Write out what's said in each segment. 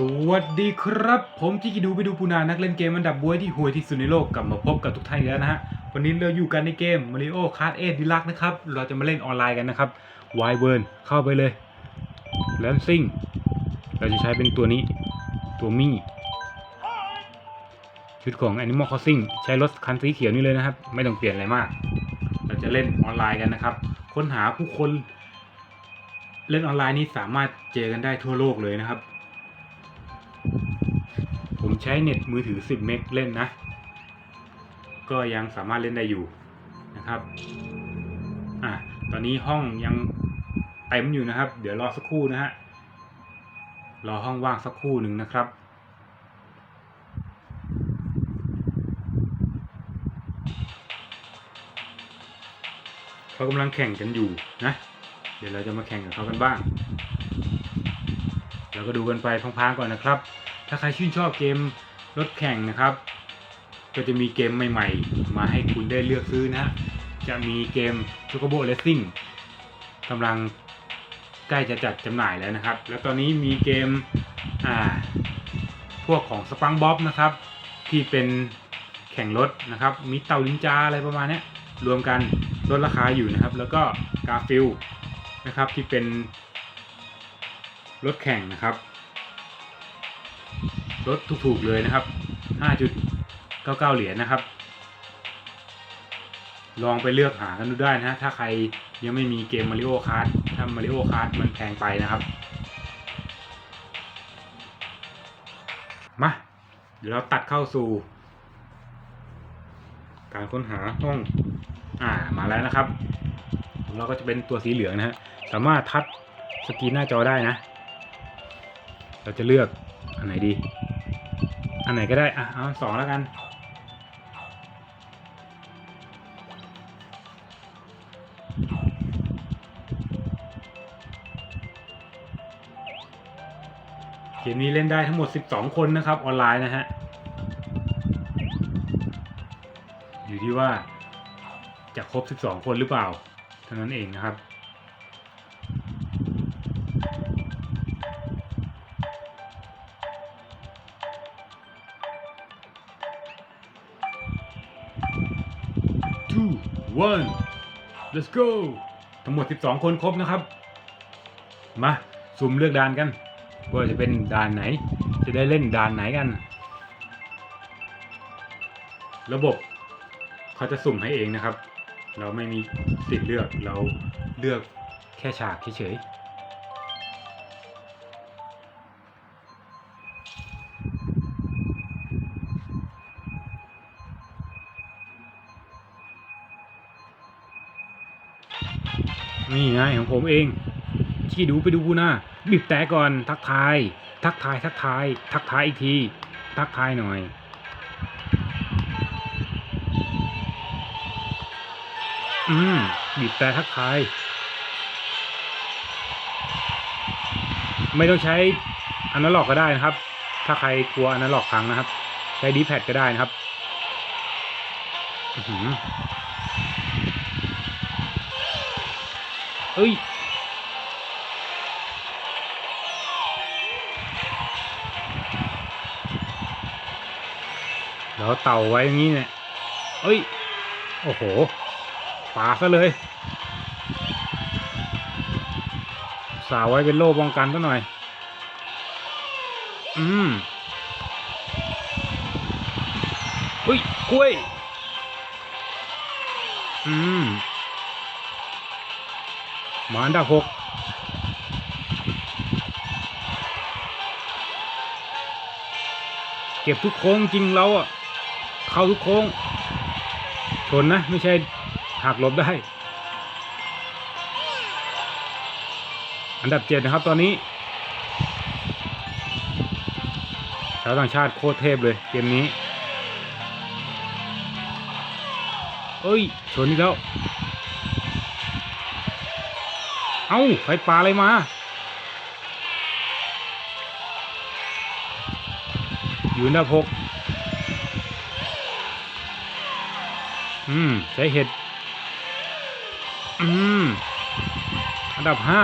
สวัสดีครับ ผมที่กิดูไปดูปูนานักเล่นเกมอันดับบวยที่ห่วยที่สุดในโลกกลับมาพบกับทุกท่านอีกแล้วนะฮะ วันนี้เราอยู่กันในเกม Mario Kart 8 Deluxe นะครับ เราจะมาเล่นออนไลน์กันนะครับ y w o r n เข้าไปเลย l a n c i n g เราจะใช้เป็นตัวนี้ ตัวมี่ชุดของ Animal Crossing ใช้รถคันสีเขียวนี่เลยนะครับ ไม่ต้องเปลี่ยนอะไรมาก เราจะเล่นออนไลน์กันนะครับ ค้นหาผู้คน เล่นออนไลน์นี้สามารถเจอกันได้ทั่วโลกเลยนะครับ ผมใช้เน็ตมือถือ 10 เมกเล่นนะ ก็ยังสามารถเล่นได้อยู่นะครับ อะ ตอนนี้ห้องยังเต็มอยู่นะครับ เดี๋ยวรอสักครู่นะฮะ รอห้องว่างสักครู่หนึ่งนะครับเขากำลังแข่งกันอยู่นะ เดี๋ยวเราจะมาแข่งกับเขากันบ้าง เราก็ดูกันไปพังๆก่อนนะครับ ถ้าใครชื่นชอบเกมรถแข่งนะครับ ก็จะมีเกมใหม่ๆ มาให้คุณได้เลือกซื้อนะ จะมีเกม c h o c o b o Racing กำลังใกล้จะจัดจำหน่ายแล้วนะครับ แล้วตอนนี้มีเกมอ่าพวกของสปังบ๊อบนะครับ ที่เป็นแข่งรถนะครับ มีเต่าลินจาอะไรประมาณนี้รวมกันลดราคาอยู่นะครับ แล้วก็กาฟิลนะครับที่เป็นรถแข่งนะครับ รถถูกๆเลยนะครับ 5.99 เหรียญนะครับ ลองไปเลือกหากันดูได้นะฮะถ้าใครยังไม่มีเกม Mario Kart ถ้า Mario Kart มันแพงไปนะครับ มาเดี๋ยวเราตัดเข้าสู่ การค้นหาห้องอ่ามาแล้วนะครับเราก็จะเป็นตัวสีเหลืองนะฮะสามารถทัดสกรีนหน้าจอได้นะ เราจะเลือกอันไหนดี อันไหนก็ได้ อะ เอาสองแล้วกัน เกมนี้เล่นได้ทั้งหมด 12 คนนะครับ ออนไลน์นะฮะ อยู่ที่ว่าจะครบ 12 คนหรือเปล่าเท่านั้นเองนะครับ two one let's go ทั้งหมด 12 คนครบนะครับ มาสุ่มเลือกด่านกันว่าจะเป็นด่านไหน จะได้เล่นด่านไหนกัน ระบบเขาจะสุ่มให้เองนะครับ เราไม่มีสิทธิ์เลือกเราเลือกแค่ฉากเฉยๆ นี่ไงของผมเองที่ดูไปดูนะบีบแต่ก่อนทักทาย ทักทายทักทาย ทักทายอีกที ทักทายหน่อยอืมบีบแต่ทักทาย ไม่ต้องใช้อนาล็อกก็ได้นะครับ ถ้าใครกลัวอนาล็อกพังนะครับ ใช้ดีแพดก็ได้นะครับ เอ้ยแล้วเต่าไว้อย่างนี้เนี่ยเอ้ย โอ้โหปาซะเลยสาวไว้เป็นโล่ป้องกันซะหน่อย อืมอุ้ยกล้วย อืม มาอันดับหกเก็บทุกโค้งจริงเราอะ เข้าทุกโค้ง ชนนะไม่ใช่หักหลบได้ อันดับเจ็ดนะครับตอนนี้ชาวต่างชาติโคตรเทพเลยเกมนี้ เอ้ย ชนอีกแล้ว เอ้าใครปาอะไรมา อยู่นดับหกอืม ใช้เห็ด อืม อันดับห้า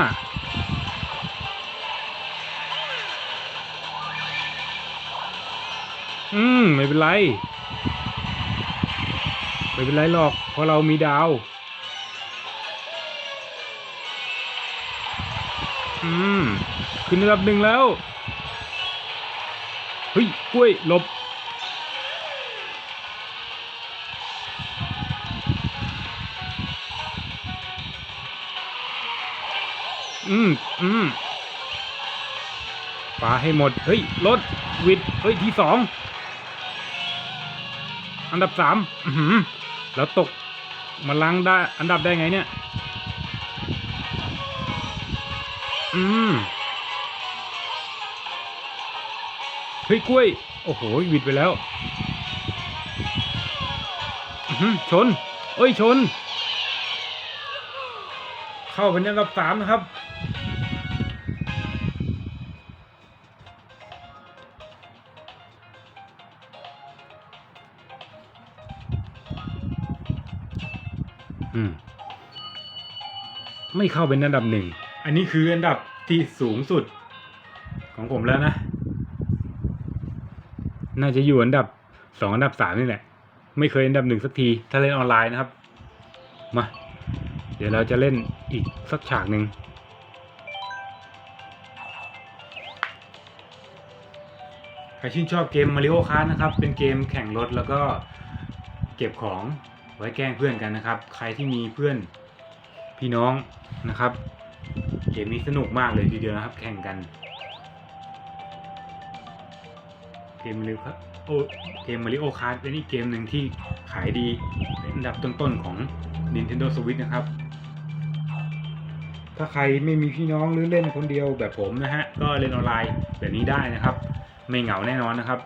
อืม ไม่เป็นไร ไม่เป็นไรหรอก เพราะเรามีดาว อืมขึ้นระดับหนึ่งแล้วเฮ้ยกล้วยหลบอืมอืมปาให้หมด เฮ้ยรถวิดเฮ้ย ที่สองอันดับสามแล้วตกมาลังได้ อันดับได้ไงเนี่ย อืมเฮ้ยกล้วย โอ้โหวิดไปแล้วชน เอ้ยชน เข้าเป็นอันดับสามนะครับ อืม ไม่เข้าเป็นอันดับหนึ่ง อันนี้คืออันดับที่สูงสุดของผมแล้วนะ น่าจะอยู่อันดับสองอันดับสามนี่แหละ ไม่เคยอันดับหนึ่งสักที ถ้าเล่นออนไลน์นะครับ มา เดี๋ยวเราจะเล่นอีกสักฉากหนึ่งใครชื่นชอบเกม Mario Kart นะครับ เป็นเกมแข่งรถแล้วก็เก็บของไว้แกล้งเพื่อนกันนะครับ ใครที่มีเพื่อนพี่น้องนะครับ เกมนี้สนุกมากเลยทีเดียวนะครับ แข่งกัน เกม Mario Kart โอเกม Mario Kart เป็นอีกเกมหนึ่งที่ขายดีเป็นอันดับต้นๆของ Nintendo Switch นะครับ ถ้าใครไม่มีพี่น้องหรือเล่นคนเดียวแบบผมนะฮะ ก็เล่นออนไลน์แบบนี้ได้นะครับ ไม่เหงาแน่นอนนะครับ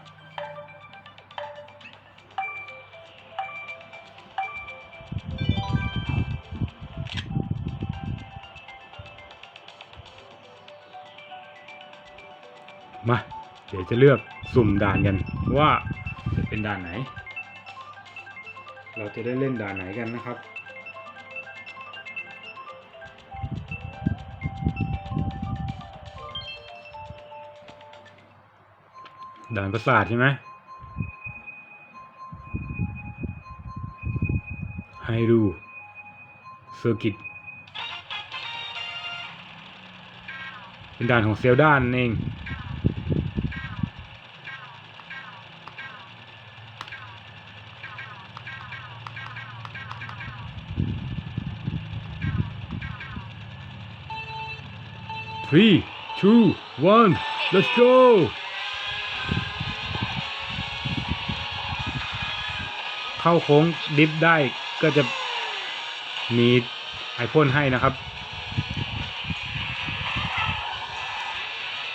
มา เดี๋ยวจะเลือกสุ่มด่านกันว่าจะเป็นด่านไหน เราจะได้เล่นด่านไหนกันนะครับด่านประสาทใช่ไหมให้ดูเซอร์กิต เป็นด่านของเซลด้านเอง three two one let's go เข้าโค้งดิฟได้ก็จะมีไอพ่นให้นะครับ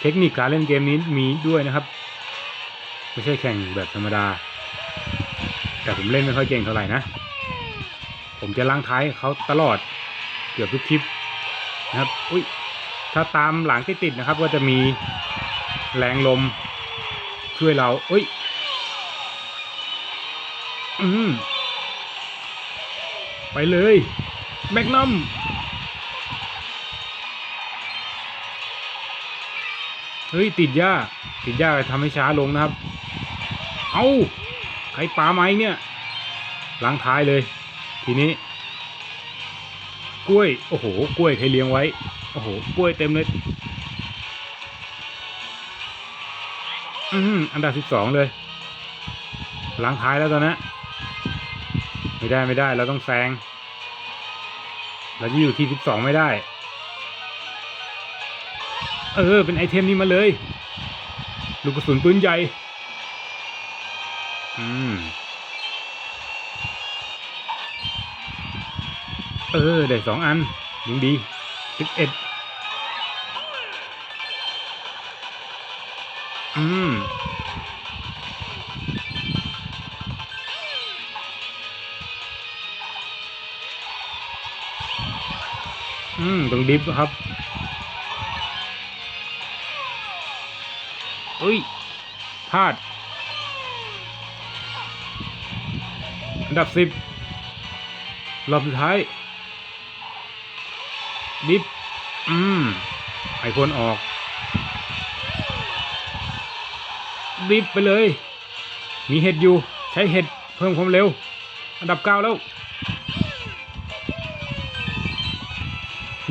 เทคนิคการเล่นเกมนี้มีด้วยนะครับ ไม่ใช่แข่งแบบธรรมดา แต่ผมเล่นไม่ค่อยเก่งเท่าไหร่นะ ผมจะล้างท้ายเขาตลอดเกือบทุกคลิปนะครับ อุ้ย ถ้าตามหลังติดๆนะครับ ก็จะมีแรงลมช่วยเราเอ้ย อืม ไปเลย แมกนัมเฮ้ย ติดหญ้าติดหญ้าทำให้ช้าลงนะครับ เอาใครปาไม้เนี่ยล้างท้ายเลย ทีนี้ กล้วย โอ้โห กล้วยใครเลี้ยงไว้ โอ้โห กล้วยเต็มเลย อืมอันดับสิบสองเลยล้างท้ายแล้วตอนนี้ไม่ได้ไม่ได้ เราต้องแซง เราจะอยู่ที่สิบสองไม่ได้ เออ เป็นไอเทมนี้มาเลย ลูกกระสุนปืนใหญ่ อืม เออ ได้สองอันยังดี สิบเอ็ดอืมอืมตรงดิฟครับเอ้ยพลาด อันดับสิบรอบสุดท้าย ดิฟอืมไอคนออกดิฟไปเลย มีเห็ดอยู่ ใช้เห็ดเพิ่มความเร็ว อันดับเก้าแล้ว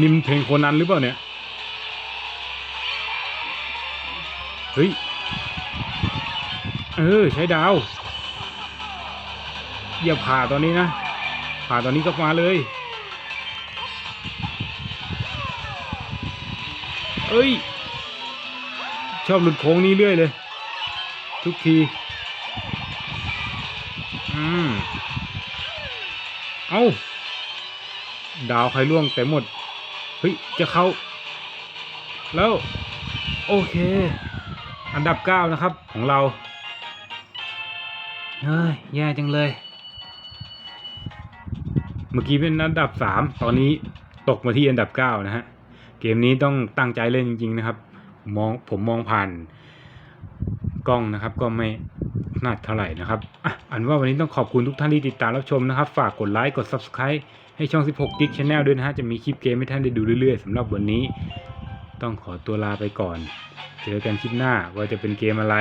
นิมเพลงโคนันหรือเปล่าเนี่ย เฮ้ย เออ ใช้ดาว อย่าผ่าตอนนี้นะ ผ่าตอนนี้ก็มาเลย เอ้ย ชอบหลุดโค้งนี้เรื่อยเลย ทุกที อืม เอาดาวใครล่วงแต่หมด เฮ้ย จะเข้า แล้ว โอเค อันดับเก้านะครับของเรา เฮ้ย แย่จังเลย เมื่อกี้เป็นอันดับสามตอนนี้ตกมาที่อันดับเก้านะฮะ เกมนี้ต้องตั้งใจเล่นจริง ๆ นะครับ มองผมมองผ่านกล้องนะครับ ก็ไม่นัดเท่าไหร่นะครับอะอันว่าวันนี้ต้องขอบคุณทุกท่านที่ติดตามรับชมนะครับ ฝากกดไลค์กด Subscribe ให้ช่อง 16 g i g Channel ด้วยนะฮะ จะมีคลิปเกมให้ท่านได้ดูเรื่อยๆสำหรับวันนี้ ต้องขอตัวลาไปก่อน เจอกันคลิปหน้าว่าจะเป็นเกมอะไร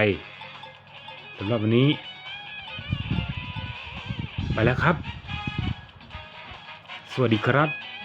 สำหรับวันนี้ ไปแล้วครับ สวัสดีครับ